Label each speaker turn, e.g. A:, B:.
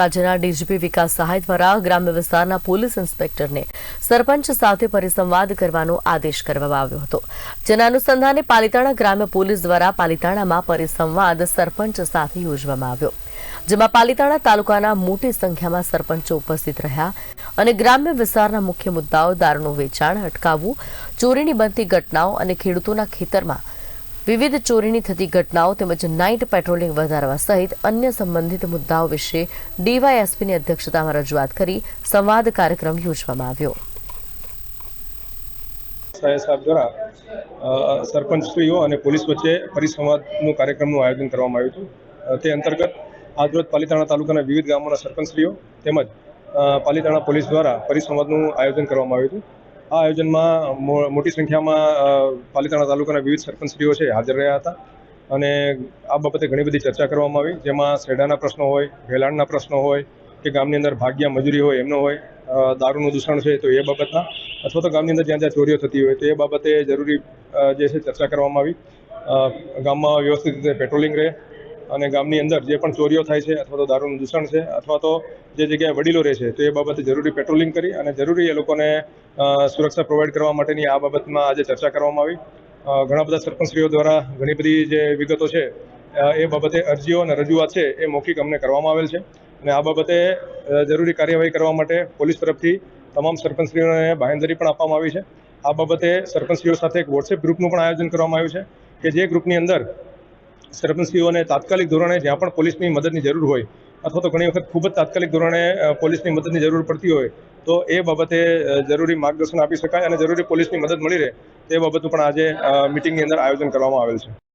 A: રાજ્યના ડીજીપી વિકાસ સહાય દ્વારા ગ્રામ્ય વિસ્તારના પોલીસ ઇન્સ્પેક્ટરને સરપંચ સાથે પરિસંવાદ કરવાનો આદેશ કરવામાં આવ્યો હતો. જેના અનુસંધાને પાલિતાણા ગ્રામ્ય પોલીસ દ્વારા પાલિતાણામાં પરિસંવાદ સરપંચ સાથે યોજવામાં આવ્યો. જેમાં પાલિતાણા તાલુકાના મોટી સંખ્યામાં સરપંચો ઉપસ્થિત રહ્યા અને ગ્રામ્ય વિસ્તારના મુખ્ય મુદ્દાઓ, દારૂનું વેચાણ, અટકાવવું, ચોરીની બનતી ઘટનાઓ અને ખેડૂતોના ખેતરમાં વિવિધ ચોરીની થતી ઘટનાઓ તેમજ નાઇટ પેટ્રોલિંગ વધારવા સહિત અન્ય સંબંધિત મુદ્દાઓ વિશે ડીવાયએસપીની અધ્યક્ષતામાં રજૂઆત કરી સંવાદ કાર્યક્રમ યોજવામાં આવ્યો.
B: સાહેબ સાહેબ દ્વારા સરપંચશ્રીઓ અને પોલીસ વચ્ચે પરિસંવાદનું કાર્યક્રમનું આયોજન કરવામાં આવ્યું હતું. તે અંતર્ગત આજરોજ પાલિતાણા તાલુકાના વિવિધ ગામોના સરપંચશ્રીઓ તેમજ પાલીતાણા પોલીસ દ્વારા પરિસંવાદનું આયોજન કરવામાં આવ્યું હતું. આ આયોજનમાં મોટી સંખ્યામાં પાલિતાણા તાલુકાના વિવિધ સરપંચશ્રીઓ છે હાજર રહ્યા હતા. અને આ બાબતે ઘણી બધી ચર્ચા કરવામાં આવી. જેમાં શેડાના પ્રશ્નો હોય ભેલાણના પ્રશ્નો હોય, કે ગામની અંદર ભાગ્યા મજૂરી હોય, એમનો હોય દારૂનું દૂષણ છે, તો એ બાબતના, અથવા તો ગામની અંદર જ્યાં જ્યાં ચોરીઓ થતી હોય, તો એ બાબતે જરૂરી જે છે ચર્ચા કરવામાં આવી. ગામમાં વ્યવસ્થિત રીતે પેટ્રોલિંગ રહે અને ગામની અંદર જે પણ ચોરીઓ થાય છે અથવા તો દારૂનું દૂષણ છે અથવા તો જે જગ્યાએ વડીલો રહે છે, તો એ બાબતે જરૂરી પેટ્રોલિંગ કરી અને જરૂરી એ લોકોને સુરક્ષા પ્રોવાઈડ કરવા માટેની આ બાબતમાં આજે ચર્ચા કરવામાં આવી. ઘણા બધા સરપંચશ્રીઓ દ્વારા ઘણી બધી જે વિગતો છે એ બાબતે અરજીઓ અને રજૂઆત છે એ મૌખિક અમને કરવામાં આવેલ છે. અને આ બાબતે જરૂરી કાર્યવાહી કરવા માટે પોલીસ તરફથી તમામ સરપંચશ્રીઓને બાહેંધરી પણ આપવામાં આવી છે. આ બાબતે સરપંચશ્રીઓ સાથે એક વોટ્સએપ ગ્રુપનું પણ આયોજન કરવામાં આવ્યું છે કે જે ગ્રુપની અંદર સરપંચશ્રીઓને તાત્કાલિક ધોરણે જ્યાં પણ પોલીસની મદદની જરૂર હોય અથવા તો ઘણી વખત ખૂબ જ તાત્કાલિક ધોરણે પોલીસની મદદની જરૂર પડતી હોય, તો એ બાબતે જરૂરી માર્ગદર્શન આપી શકાય અને જરૂરી પોલીસની મદદ મળી રહે તે બાબતનું પણ આજે મિટિંગની અંદર આયોજન કરવામાં આવેલ છે.